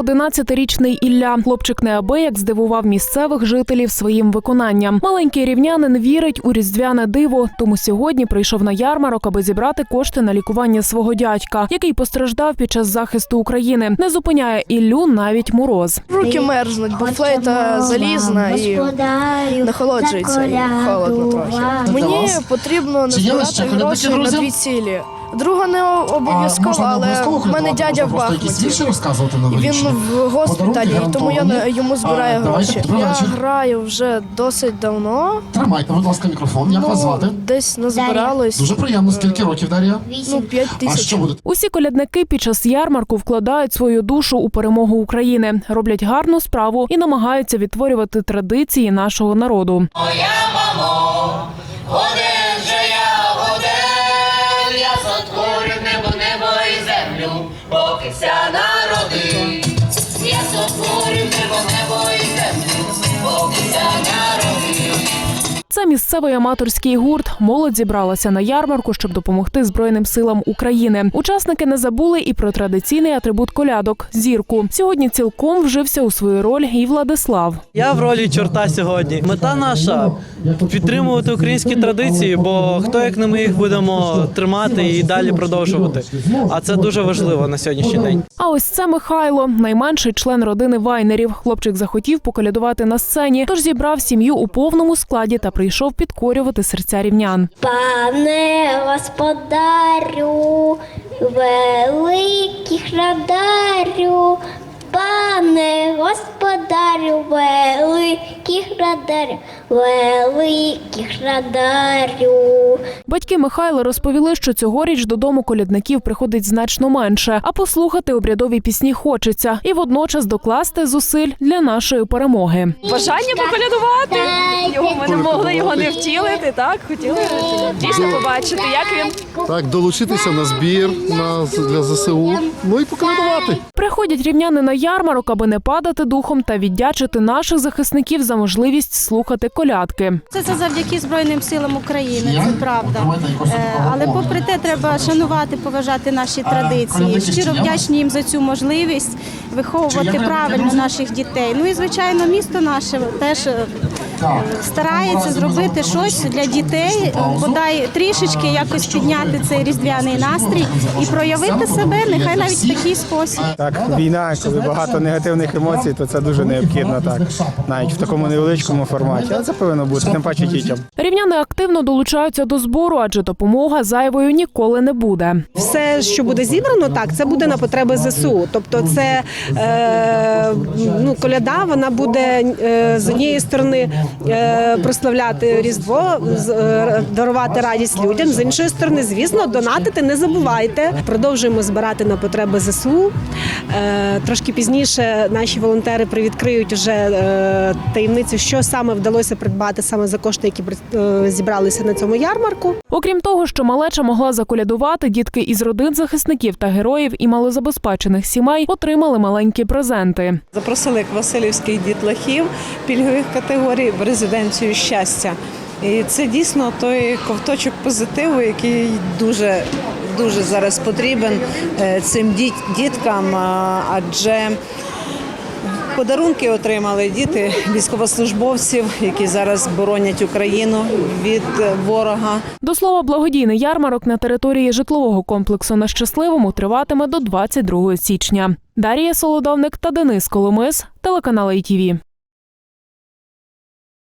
11-річний Ілля. Хлопчик неабияк здивував місцевих жителів своїм виконанням. Маленький рівнянин вірить у різдвяне диво, тому сьогодні прийшов на ярмарок, аби зібрати кошти на лікування свого дядька, який постраждав під час захисту України. Не зупиняє Іллю навіть мороз. Руки мерзнуть, бо флейта залізна і нахолоджується, і холодно трохи. Мені потрібно назбирати гроші на дві цілі. Друга не обов'язково, але в мене дядя в Бахмуті. розказувати І Він в госпіталі, Подарунки і тому я йому збираю А, гроші. Я граю вже досить давно. Тримайте, будь ласка, мікрофон. Як вас звати? Ну, десь назбиралось Дуже приємно. Скільки років, Дар'я? ну, 5 А тисяч. що буде? Усі колядники під час ярмарку вкладають свою душу у перемогу України, роблять гарну справу і намагаються відтворювати традиції нашого народу. Моя мамо, so Це місцевий аматорський гурт. Молодь зібралася на ярмарку, щоб допомогти Збройним силам України. Учасники не забули і про традиційний атрибут колядок зірку. Сьогодні цілком вжився у свою роль і Владислав. Я в ролі чорта сьогодні. Мета наша підтримувати українські традиції, бо хто як не ми їх будемо тримати і далі продовжувати. А це дуже важливо на сьогоднішній день. А ось це Михайло, найменший член родини Вайнерів. Хлопчик захотів поколядувати на сцені, тож зібрав сім'ю у повному складі та прийшов підкорювати серця рівнян. Пане господарю, великих радарю, пане господарю, великих радарю, великих радарю. Батьки Михайла розповіли, що цьогоріч додому колядників приходить значно менше, а послухати обрядові пісні хочеться і водночас докласти зусиль для нашої перемоги. бажання поколядувати. Його ми не могли його не втілити. Так хотіли дійсно побачити, як він Так, долучитися на збір на для ЗСУ. Ну і поколядувати. Приходять рівняни на ярмарок, аби не падати духом та віддячити наших захисників за можливість слухати колядки. Це, це завдяки Збройним силам України, це правда. Е, Але попри те, треба шанувати, поважати наші традиції. Щиро вдячні їм за цю можливість виховувати правильно наших дітей. Ну і звичайно, місто наше теж е. Старається зробити щось для дітей, бодай трішечки якось підняти цей різдвяний настрій і проявити себе, нехай навіть в такий спосіб. Так, війна, коли багато негативних емоцій, то це дуже необхідно так, навіть в такому невеличкому форматі. А це повинно бути, тим паче дітям. Рівняни активно долучаються до збору, адже допомога зайвою ніколи не буде. все, що буде зібрано, так це буде на потреби ЗСУ. Тобто, це е, ну коляда, вона буде е, з однієї сторони прославляти Різдво, е, дарувати радість людям. З іншої сторони, звісно, донатити не забувайте. Продовжуємо збирати на потреби ЗСУ. Е, трошки пізніше наші волонтери привідкриють уже е, таємницю, що саме вдалося придбати саме за кошти, які е, зібралися на цьому ярмарку. Окрім того, що малеча могла заколядувати, дітки із родин захисників та героїв і малозабезпечених сімей отримали маленькі презенти. Запросили Васильівських дітлахів пільгових категорій в резиденцію щастя. І це дійсно той ковточок позитиву, який дуже дуже зараз потрібен е, цим діт- діткам, адже подарунки отримали діти військовослужбовців, які зараз боронять Україну від ворога. До слова, благодійний ярмарок на території житлового комплексу на щасливому триватиме до 22 січня. Дарія Солодовник та Денис Коломис, телеканал ITV.